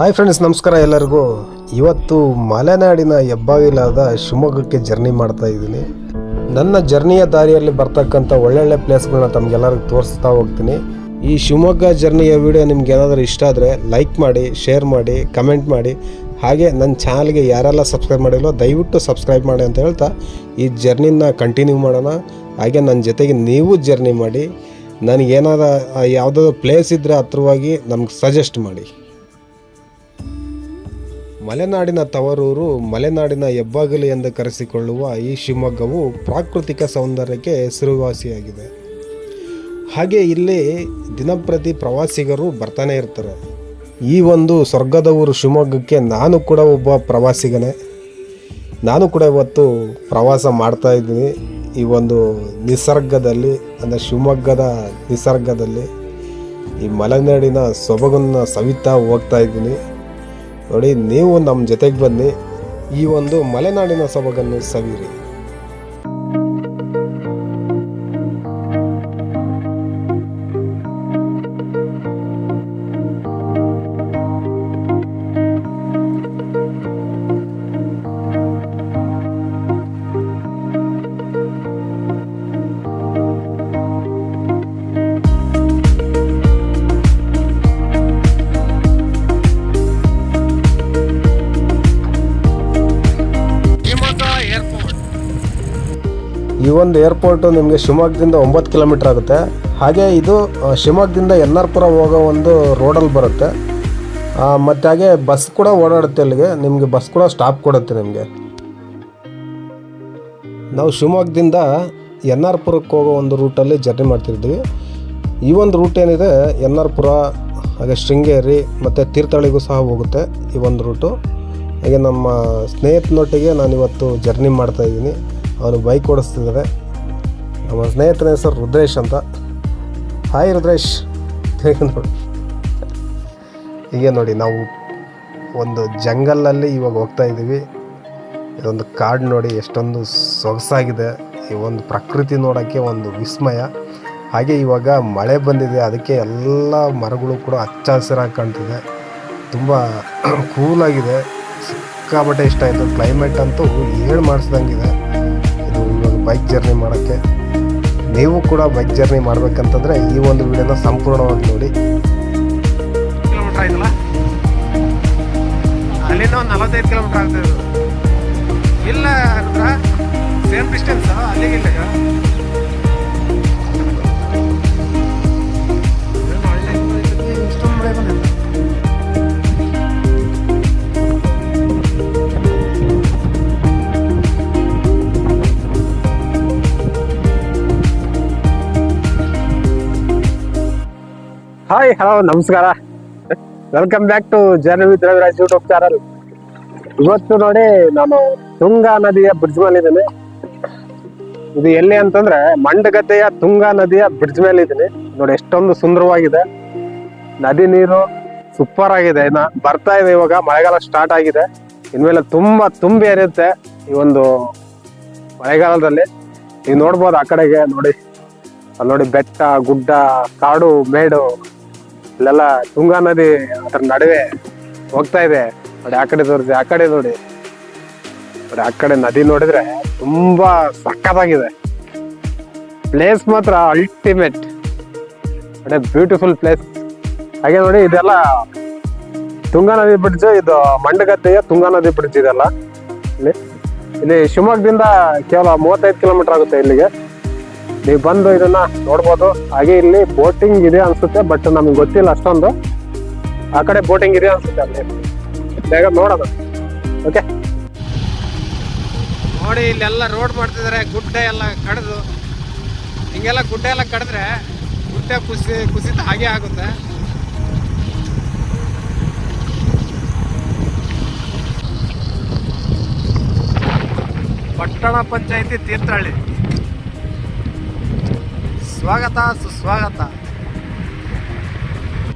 Hi friends ನಮಸ್ಕಾರ ಎಲ್ಲರಿಗೂ. ಇವತ್ತು ಮಲೆನಾಡಿನ ಹೆಬ್ಬಾಗಿಲಾದ ಶಿವಮೊಗ್ಗಕ್ಕೆ ಜರ್ನಿ ಮಾಡ್ತಾ ಇದ್ದೀನಿ. ನನ್ನ ಜರ್ನಿಯ ದಾರಿಯಲ್ಲಿ ಬರ್ತಕ್ಕಂಥ ಒಳ್ಳೊಳ್ಳೆ ಪ್ಲೇಸ್ಗಳನ್ನ ತಮಗೆಲ್ಲರಿಗೂ ತೋರಿಸ್ತಾ ಹೋಗ್ತೀನಿ. ಈ ಶಿವಮೊಗ್ಗ ಜರ್ನಿಯ ವಿಡಿಯೋ ನಿಮ್ಗೆ ಏನಾದರೂ ಇಷ್ಟ ಆದರೆ ಲೈಕ್ ಮಾಡಿ ಶೇರ್ ಮಾಡಿ ಕಮೆಂಟ್ ಮಾಡಿ. ಹಾಗೆ ನನ್ನ ಚಾನಲ್ಗೆ ಯಾರೆಲ್ಲ ಸಬ್ಸ್ಕ್ರೈಬ್ ಮಾಡಿಲ್ಲೋ ದಯವಿಟ್ಟು ಸಬ್ಸ್ಕ್ರೈಬ್ ಮಾಡಿ ಅಂತ ಹೇಳ್ತಾ ಈ ಜರ್ನಿನ ಕಂಟಿನ್ಯೂ ಮಾಡೋಣ. ಹಾಗೆ ನನ್ನ ಜೊತೆಗೆ ನೀವು ಜರ್ನಿ ಮಾಡಿ. ನನಗೇನಾದ ಯಾವುದಾದ್ರು ಪ್ಲೇಸ್ ಇದ್ದರೆ ಹತ್ರವಾಗಿ ನಮ್ಗೆ ಸಜೆಸ್ಟ್ ಮಾಡಿ. ಮಲೆನಾಡಿನ ತವರೂರು, ಮಲೆನಾಡಿನ ಹೆಬ್ಬಾಗಿಲು ಎಂದು ಕರೆಸಿಕೊಳ್ಳುವ ಈ ಶಿವಮೊಗ್ಗವು ಪ್ರಾಕೃತಿಕ ಸೌಂದರ್ಯಕ್ಕೆ ಹೆಸರುವಾಸಿಯಾಗಿದೆ ಹಾಗೆ ಇಲ್ಲಿ ದಿನಪ್ರತಿ ಪ್ರವಾಸಿಗರು ಬರ್ತಾನೆ ಇರ್ತಾರೆ. ಈ ಒಂದು ಸ್ವರ್ಗದ ಊರು ಶಿವಮೊಗ್ಗಕ್ಕೆ ನಾನು ಕೂಡ ಒಬ್ಬ ಪ್ರವಾಸಿಗನೇ. ನಾನು ಕೂಡ ಇವತ್ತು ಪ್ರವಾಸ ಮಾಡ್ತಾ ಇದ್ದೀನಿ. ಈ ಒಂದು ನಿಸರ್ಗದಲ್ಲಿ, ಅಂದರೆ ಶಿವಮೊಗ್ಗದ ನಿಸರ್ಗದಲ್ಲಿ ಈ ಮಲೆನಾಡಿನ ಸೊಬಗನ್ನು ಸವಿತಾ ಹೋಗ್ತಾ ಇದ್ದೀನಿ. ನೋಡಿ ನೀವು ನಮ್ಮ ಜೊತೆಗೆ ಬನ್ನಿ. ಈ ಒಂದು ಮಲೆನಾಡಿನ ಸೊಬಗನ್ನು ಸವಿರಿ. ಈ ಒಂದು ಏರ್ಪೋರ್ಟು ನಿಮಗೆ ಶಿವಮೊಗ್ಗದಿಂದ ಒಂಬತ್ತು ಕಿಲೋಮೀಟ್ರ್ ಆಗುತ್ತೆ. ಹಾಗೆ ಇದು ಶಿವಮೊಗ್ಗದಿಂದ ಎನ್ ಆರ್ ಪುರ ಹೋಗೋ ಒಂದು ರೋಡಲ್ಲಿ ಬರುತ್ತೆ. ಮತ್ತು ಹಾಗೆ ಬಸ್ ಕೂಡ ಓಡಾಡುತ್ತೆ ಅಲ್ಲಿಗೆ ನಿಮಗೆ ಬಸ್ ಕೂಡ ಸ್ಟಾಪ್ ಕೊಡುತ್ತೆ ನಿಮಗೆ. ನಾವು ಶಿವಮೊಗ್ಗದಿಂದ ಎನ್ ಆರ್ ಪುರಕ್ಕೆ ಹೋಗೋ ಒಂದು ರೂಟಲ್ಲಿ ಜರ್ನಿ ಮಾಡ್ತಿರ್ತೀವಿ ಈ ಒಂದು ರೂಟ್ ಏನಿದೆ ಎನ್ ಆರ್ ಪುರ ಹಾಗೆ ಶೃಂಗೇರಿ, ಮತ್ತು ತೀರ್ಥಹಳ್ಳಿಗೂ ಸಹ ಹೋಗುತ್ತೆ ಈ ಒಂದು ರೂಟು. ಹಾಗೆ ನಮ್ಮ ಸ್ನೇಹಿತನೊಟ್ಟಿಗೆ ನಾನಿವತ್ತು ಜರ್ನಿ ಮಾಡ್ತಾ ಇದ್ದೀನಿ. ಅವನು ಬೈಕ್ ಓಡಿಸ್ತಿದ್ದಾರೆ ನಮ್ಮ ಸ್ನೇಹಿತನ ಹೆಸರು ರುದ್ರೇಶ್ ಅಂತ. ಹಾಯ್ ರುದ್ರೇಶ್. ನೋಡಿ? ಹೀಗೆ ನೋಡಿ, ನಾವು ಒಂದು ಜಂಗಲಲ್ಲಿ ಇವಾಗ ಹೋಗ್ತಾ ಇದ್ದೀವಿ. ಇದೊಂದು ಕಾಡು ನೋಡಿ, ಎಷ್ಟೊಂದು ಸೊಗಸಾಗಿದೆ. ಈ ಒಂದು ಪ್ರಕೃತಿ ನೋಡೋಕ್ಕೆ ಒಂದು ವಿಸ್ಮಯ. ಹಾಗೆ ಇವಾಗ ಮಳೆ ಬಂದಿದೆ, ಅದಕ್ಕೆ ಎಲ್ಲ ಮರಗಳು ಕೂಡ ಹಚ್ಚ ಹಸಿರಾಗಿ ಕಾಣ್ತಿದೆ. ತುಂಬ ಕೂಲಾಗಿದೆ ಸಿಕ್ಕಾಪಟ್ಟೆ ಇಷ್ಟ ಆಯಿತು. ಕ್ಲೈಮೇಟ್ ಅಂತೂ ಏನು ಮಾಡಿಸ್ದಂಗಿದೆ. ಬೈಕ್ ಜರ್ನಿ ಮಾಡೋಕ್ಕೆ. ನೀವು ಕೂಡ ಬೈಕ್ ಜರ್ನಿ ಮಾಡಬೇಕಂತಂದರೆ ಈ ಒಂದು ವಿಡಿಯೋನ ಸಂಪೂರ್ಣವಾಗಿ ನೋಡಿ. ಕಿಲೋಮೀಟರ್ ಆಯ್ತಲ್ಲ ಒಂದು ಕಿಲೋಮೀಟರ್ ಆಗ್ತದೆ. ಇಲ್ಲ ಸೇಮ್ ಡಿಸ್ಟೆನ್ಸ್ ಅಲ್ಲಿಗೆ ಹಾಯ್ ಹಲೋ ನಮಸ್ಕಾರ. Welcome back to journey with Raviraj YouTube channel ಇವತ್ತು ನೋಡಿ ನಾನು ತುಂಗಾ ನದಿಯ ಬ್ರಿಡ್ಜ್ ಮೇಲೆ ಇದ್ದೀನಿ. ಇದು ಎಲ್ಲಿ ಅಂತಂದ್ರೆ ಮಂಡಗದ್ದೆಯ ತುಂಗಾ ನದಿಯ ಬ್ರಿಡ್ಜ್ ಮೇಲೆ ಇದ್ದೀನಿ. ನೋಡಿ, ಎಷ್ಟೊಂದು ಸುಂದರವಾಗಿದೆ. ನದಿ ನೀರು ಸೂಪರ್ ಆಗಿದೆ. ಇನ್ನ ಬರ್ತಾ ಇದೆ ಇವಾಗ. ಮಳೆಗಾಲ ಸ್ಟಾರ್ಟ್ ಆಗಿದೆ. ಇನ್ಮೇಲೆ ತುಂಬಾ ತುಂಬಿ ಹರಿಯುತ್ತೆ ಈ ಒಂದು ಮಳೆಗಾಲದಲ್ಲಿ. ನೀವು ನೋಡ್ಬೋದು ಆ ಕಡೆಗೆ ನೋಡಿ. ಅಲ್ಲಿ ನೋಡಿ ಬೆಟ್ಟ, ಗುಡ್ಡ, ಕಾಡು, ಮೇಡು. ಇಲ್ಲೆಲ್ಲ ತುಂಗಾ ನದಿ ಅದ್ರ ನಡುವೆ ಹೋಗ್ತಾ ಇದೆ. ನೋಡಿ, ಆ ಕಡೆ ತೋರಿಸಿ ಆ ಕಡೆ ನೋಡಿ. ನೋಡಿ, ಆ ಕಡೆ ನದಿ ನೋಡಿದ್ರೆ ತುಂಬಾ ಸಕ್ಕತ್ತಾಗಿದೆ ಪ್ಲೇಸ್ ಮಾತ್ರ ಅಲ್ಟಿಮೇಟ್ ನೋಡಿ ಬ್ಯೂಟಿಫುಲ್ ಪ್ಲೇಸ್ ಹಾಗೆ ನೋಡಿ, ಇದೆಲ್ಲ ತುಂಗಾ ನದಿ ಬ್ರಿಡ್ಜ್ ಇದು ಮಂಡಗದ್ದೆಯ ತುಂಗಾ ನದಿ ಬ್ರಿಡ್ಜ್ ಇದೆಲ್ಲ. ಇಲ್ಲಿ ಇಲ್ಲಿ ಶಿವಮೊಗ್ಗದಿಂದ ಕೇವಲ ಮೂವತ್ತೈದು ಕಿಲೋಮೀಟರ್ ಆಗುತ್ತೆ ಇಲ್ಲಿಗೆ. ನೀವು ಬಂದು ಇದನ್ನ ನೋಡ್ಬೋದು. ಹಾಗೆ ಇಲ್ಲಿ ಬೋಟಿಂಗ್ ಇದೆ ಅನ್ಸುತ್ತೆ ಬಟ್ ನಮ್ಗೆ ಗೊತ್ತಿಲ್ಲ ಅಷ್ಟೊಂದು. ಆ ಕಡೆ ಬೋಟಿಂಗ್ ಇದೆ ಅನ್ಸುತ್ತೆ ಅಲ್ಲಿ. ಬೇಗ ನೋಡೋಣ. ಓಕೆ ನೋಡಿ, ಇಲ್ಲೆಲ್ಲ ರೋಡ್ ಮಾಡ್ತಿದ್ದಾರೆ ಗುಡ್ಡ ಎಲ್ಲ ಕಡ್ದು. ಹಿಂಗೆಲ್ಲ ಗುಡ್ಡ ಎಲ್ಲ ಕಡಿದ್ರೆ ಗುಡ್ಡ ಕುಸಿ, ಕುಸಿತ ಹಾಗೆ ಆಗುತ್ತೆ. ಪಟ್ಟಣ ಪಂಚಾಯತಿ ತೀರ್ಥಹಳ್ಳಿ. ಸ್ವಾಗತ ಸುಸ್ವಾಗತ